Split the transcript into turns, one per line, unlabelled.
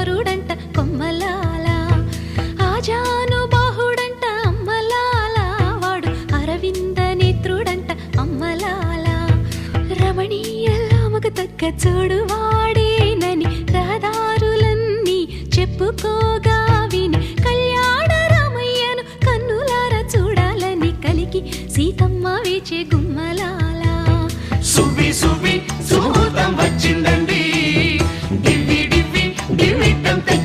అమరుడంట కొమ్మలాల ఆజాను బాహుడంట అమ్మలాల వాడు అరవింద నేత్రుడంట అమ్మలాల. రమణీయ రామకు తగ్గ చూడు వాడేనని రహదారులన్నీ చెప్పుకోగా విని కళ్యాణ రామయ్యను కన్నులార చూడాలని కలిగి సీతమ్మ వేచే గుమ్మలా can think